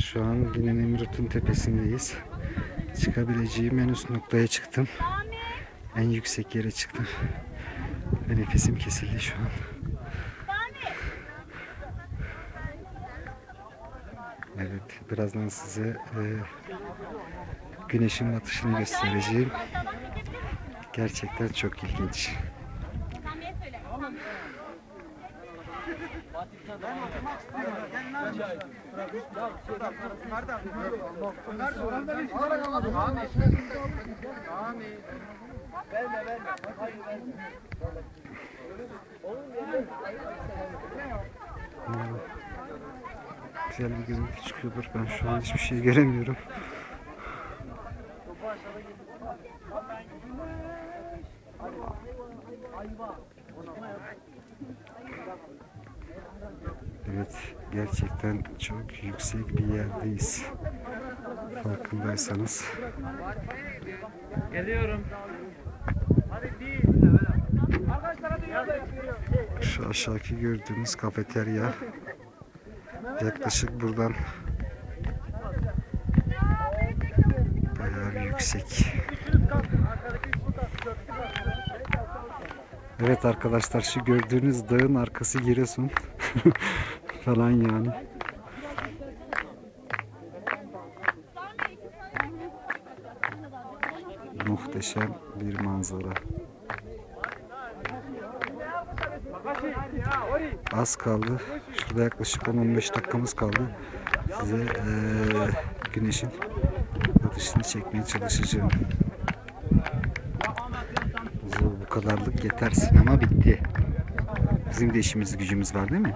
Şu an yine Nemrut'un tepesindeyiz. Çıkabileceğim en üst noktaya çıktım. En yüksek yere çıktım. Ve nefesim kesildi şu an. Evet, birazdan size e, güneşin batışını göstereceğim. Gerçekten çok ilginç. Güzel bir görüntü çıkıyordur. Ben şu an hiçbir şey göremiyorum. Evet, gerçekten çok yüksek bir yerdeyiz. Farkındaysanız. Geliyorum. Şu aşağıki gördüğünüz kafeterya yaklaşık buradan bayağı bir yüksek. Evet arkadaşlar şu gördüğünüz dağın arkası Giresun falan yani. Muhteşem bir manzara. Az kaldı. Şurada yaklaşık 10-15 dakikamız kaldı. Size eee, güneşin batışını çekmeye çalışacağım. Kadarlık yeter. Sinema bitti. Bizim de işimiz gücümüz var değil mi?